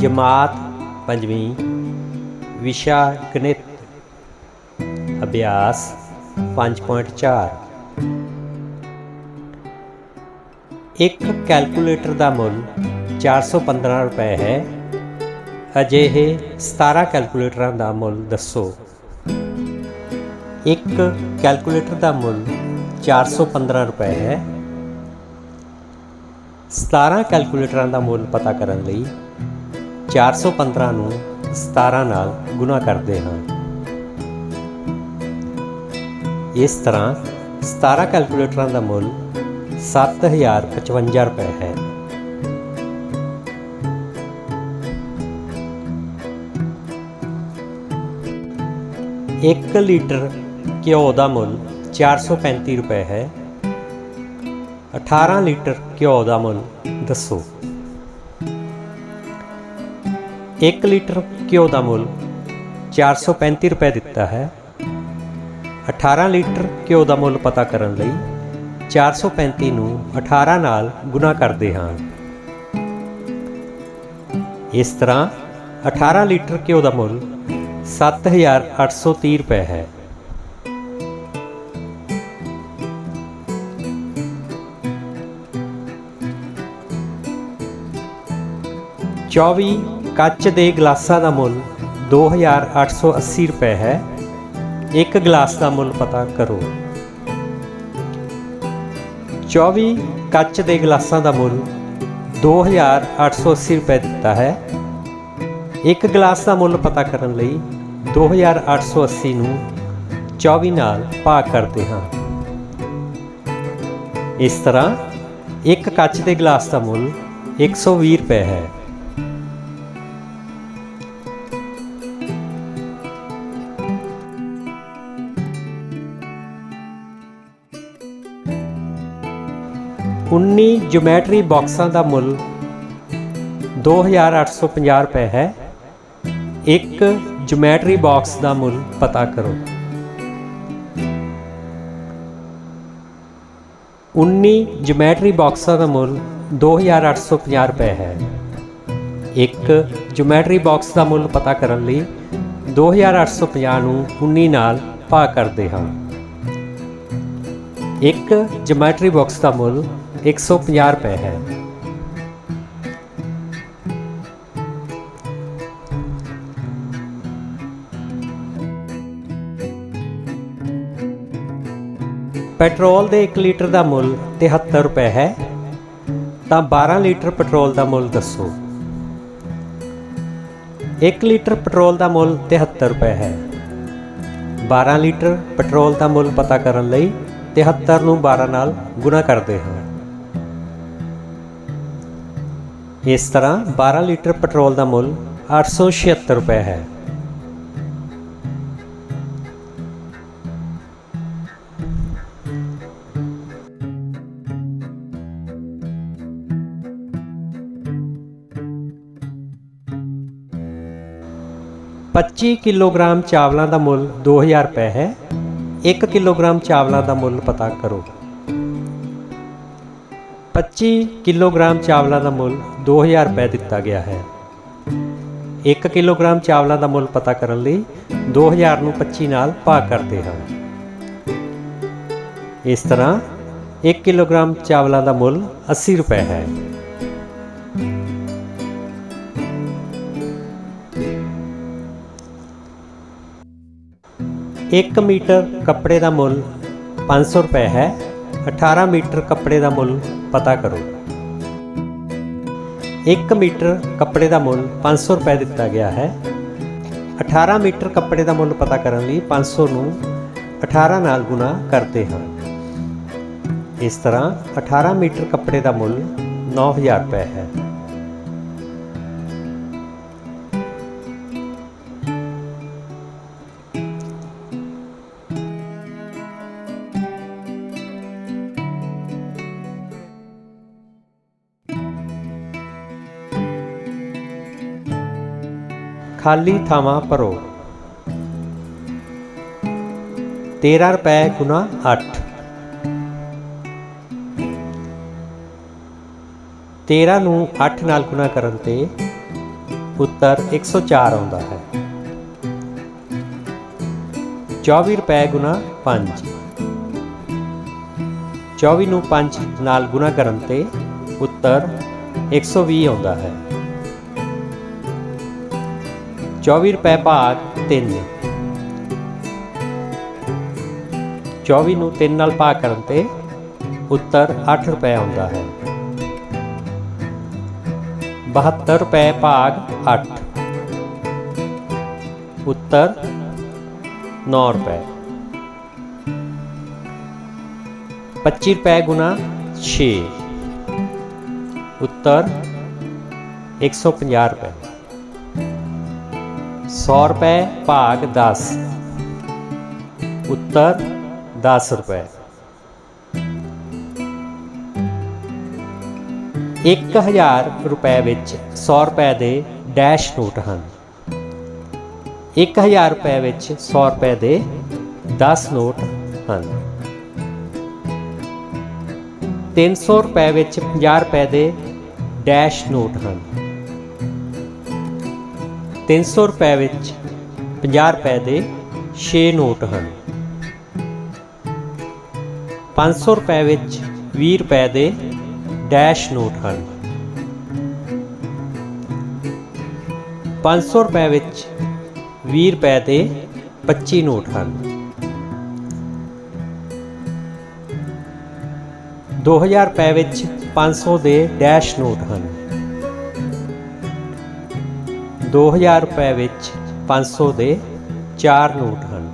ਜਮਾਤ ਪੰਜਵੀਂ, ਵਿਸ਼ਾ ਗਣਿਤ, ਅਭਿਆਸ 5.4 ਇੱਕ ਕੈਲਕੂਲੇਟਰ ਦਾ ਮੁੱਲ 415 ਰੁਪਏ ਹੈ। ਅਜਿਹੇ 17 ਕੈਲਕੂਲੇਟਰਾਂ ਦਾ ਮੁੱਲ ਦੱਸੋ। ਇੱਕ ਕੈਲਕੂਲੇਟਰ ਦਾ ਮੁੱਲ 415 ਰੁਪਏ ਹੈ। 17 ਕੈਲਕੂਲੇਟਰਾਂ ਦਾ ਮੁੱਲ ਪਤਾ ਕਰਨ ਲਈ 415 ਨੂੰ 17 ਨਾਲ ਗੁਣਾ ਕਰਦੇ ਹਾਂ। ਇਸ ਤਰ੍ਹਾਂ 17 ਕੈਲਕੂਲੇਟਰਾਂ ਦਾ ਮੁੱਲ 7055 ਰੁਪਏ ਹੈ। ਇੱਕ ਲੀਟਰ ਘਿਓ ਦਾ ਮੁੱਲ 435 ਰੁਪਏ ਹੈ। 18 ਲੀਟਰ ਘਿਓ ਦਾ ਮੁੱਲ ਦੱਸੋ। 1 ਲੀਟਰ ਘਿਓ ਦਾ ਮੁੱਲ 435 ਰੁਪਏ ਦਿੱਤਾ ਹੈ। 18 ਲੀਟਰ ਘਿਓ ਦਾ ਮੁੱਲ ਪਤਾ ਕਰਨ ਲਈ 435 ਨੂੰ 18 ਨਾਲ ਗੁਣਾ ਕਰਦੇ ਹਾਂ। ਇਸ ਤਰ੍ਹਾਂ 18 ਲੀਟਰ ਘਿਓ ਦਾ ਮੁੱਲ 7830 ਰੁਪਏ ਹੈ। ਚੌਵੀ ਕੱਚ ਦੇ ਗਲਾਸਾਂ ਦਾ ਮੁੱਲ 2880 ਰੁਪਏ ਹੈ। ਇੱਕ ਗਲਾਸ ਦਾ ਮੁੱਲ ਪਤਾ ਕਰੋ। 24 ਕੱਚ ਦੇ ਗਲਾਸਾਂ ਦਾ ਮੁੱਲ 2880 ਰੁਪਏ ਦਿੱਤਾ ਹੈ। ਇੱਕ ਗਲਾਸ ਦਾ ਮੁੱਲ ਪਤਾ ਕਰਨ ਲਈ 2880 ਨੂੰ 24 ਨਾਲ ਭਾਗ ਕਰਦੇ ਹਾਂ। ਇਸ ਤਰ੍ਹਾਂ ਇੱਕ ਕੱਚ ਦੇ ਗਲਾਸ ਦਾ ਮੁੱਲ 120 ਰੁਪਏ ਹੈ। ਉੱਨੀ ਜਿਓਮੈਟਰੀ ਬਾਕਸਾਂ ਦਾ ਮੁੱਲ 2850 ਰੁਪਏ ਹੈ। ਇੱਕ ਜਿਓਮੈਟਰੀ ਬਾਕਸ ਦਾ ਮੁੱਲ ਪਤਾ ਕਰੋ। 19 ਜਿਓਮੈਟਰੀ ਬਾਕਸਾਂ ਦਾ ਮੁੱਲ 2850 ਰੁਪਏ ਹੈ। ਇੱਕ ਜਿਓਮੈਟਰੀ ਬਾਕਸ ਦਾ ਮੁੱਲ ਪਤਾ ਕਰਨ ਲਈ 2850 ਨੂੰ 19 ਨਾਲ ਭਾਗ ਕਰਦੇ ਹਾਂ। ਇੱਕ ਜਿਓਮੈਟਰੀ ਬਾਕਸ ਦਾ ਮੁੱਲ 150 ਰੁਪਏ ਹੈ ਪੈਟਰੋਲ ਦੇ 1 ਲੀਟਰ ਦਾ ਮੁੱਲ 73 ਰੁਪਏ ਹੈ ਤਾਂ 12 ਲੀਟਰ ਪੈਟਰੋਲ ਦਾ ਮੁੱਲ ਦੱਸੋ 1 ਲੀਟਰ ਪੈਟਰੋਲ ਦਾ ਮੁੱਲ 73 ਰੁਪਏ ਹੈ 12 ਲੀਟਰ ਪੈਟਰੋਲ ਦਾ ਮੁੱਲ ਪਤਾ ਕਰਨ ਲਈ 73 ਨੂੰ 12 ਨਾਲ ਗੁਣਾ ਕਰਦੇ ਹਾਂ ਇਸ ਤਰ੍ਹਾਂ 12 ਲੀਟਰ ਪੈਟਰੋਲ ਦਾ ਮੁੱਲ 876 ਰੁਪਏ ਹੈ। ਪੱਚੀ ਕਿਲੋਗ੍ਰਾਮ ਚਾਵਲਾਂ ਦਾ ਮੁੱਲ 2000 ਰੁਪਏ ਹੈ। 1 ਕਿਲੋਗ੍ਰਾਮ ਚਾਵਲਾਂ ਦਾ ਮੁੱਲ ਪਤਾ ਕਰੋ। 25 ਕਿਲੋਗ੍ਰਾਮ ਚਾਵਲਾਂ ਦਾ ਮੁੱਲ 2000 ਰੁਪਏ ਦਿੱਤਾ ਗਿਆ ਹੈ। 1 ਕਿਲੋਗ੍ਰਾਮ ਚਾਵਲਾਂ ਦਾ ਮੁੱਲ ਪਤਾ ਕਰਨ ਲਈ 2000 ਨੂੰ 25 ਨਾਲ ਭਾਗ ਕਰਦੇ ਹਾਂ। ਇਸ ਤਰ੍ਹਾਂ 1 ਕਿਲੋਗ੍ਰਾਮ ਚਾਵਲਾਂ ਦਾ ਮੁੱਲ 80 ਰੁਪਏ ਹੈ। ਇੱਕ ਮੀਟਰ ਕੱਪੜੇ ਦਾ ਮੁੱਲ 500 ਰੁਪਏ ਹੈ। 18 ਮੀਟਰ ਕੱਪੜੇ ਦਾ ਮੁੱਲ ਪਤਾ ਕਰੋ। 1 ਮੀਟਰ ਕੱਪੜੇ ਦਾ ਮੁੱਲ 500 ਰੁਪਏ ਦਿੱਤਾ ਗਿਆ ਹੈ। 18 ਮੀਟਰ ਕੱਪੜੇ ਦਾ ਮੁੱਲ ਪਤਾ ਕਰਨ ਲਈ 500 ਨੂੰ 18 ਨਾਲ ਗੁਣਾ ਕਰਦੇ ਹਾਂ। ਇਸ ਤਰ੍ਹਾਂ 18 ਮੀਟਰ ਕੱਪੜੇ ਦਾ ਮੁੱਲ 9000 ਰੁਪਏ ਹੈ। ਖਾਲੀ ਥਾਵਾਂ ਭਰੋ। 13 ਰੁਪਏ ਗੁਣਾ 8 13 ਨੂੰ 8 ਨਾਲ ਗੁਣਾ ਕਰਨ ਤੇ ਉੱਤਰ 104 ਆਉਂਦਾ ਹੈ। 24 ਰੁਪਏ ਗੁਣਾ 5 24 ਨੂੰ 5 ਨਾਲ ਗੁਣਾ ਕਰਨ ਤੇ ਉੱਤਰ 120 ਆਉਂਦਾ ਹੈ। 24 ਰੁਪਏ ਭਾਗ 3 24 ਨੂੰ 3 ਨਾਲ ਭਾਗ ਕਰਨ ਤੇ ਉੱਤਰ 8 ਰੁਪਏ ਆਉਂਦਾ ਹੈ 72 ਰੁਪਏ ਭਾਗ 8 ਉੱਤਰ 9 ਰੁਪਏ 25 ਰੁਪਏ ਗੁਣਾ 6 ਉੱਤਰ 150 ਰੁਪਏ 100 ਰੁਪਏ ਭਾਗ 10 ਉੱਤਰ 10 ਰੁਪਏ। 1000 ਰੁਪਏ ਵਿੱਚ 100 ਰੁਪਏ ਦੇ ਡੈਸ਼ ਨੋਟ ਹਨ। 1000 ਰੁਪਏ ਵਿੱਚ 100 ਰੁਪਏ ਦੇ 10 ਨੋਟ ਹਨ। 300 ਰੁਪਏ ਵਿੱਚ 50 ਰੁਪਏ ਦੇ ਡੈਸ਼ ਨੋਟ ਹਨ। 300 ਰੁਪਏ ਵਿੱਚ 50 ਰੁਪਏ ਦੇ 6 ਨੋਟ ਹਨ। 500 ਰੁਪਏ ਵਿੱਚ 20 ਰੁਪਏ ਦੇ ਡੈਸ਼ ਨੋਟ ਹਨ। 500 ਰੁਪਏ ਵਿੱਚ 20 ਰੁਪਏ ਦੇ 25 ਨੋਟ ਹਨ। 2000 ਰੁਪਏ ਵਿੱਚ 500 ਦੇ ਡੈਸ਼ ਨੋਟ ਹਨ। 2000 ਰੁਪਏ ਵਿੱਚ 500 ਦੇ 4 ਨੋਟ ਹਨ।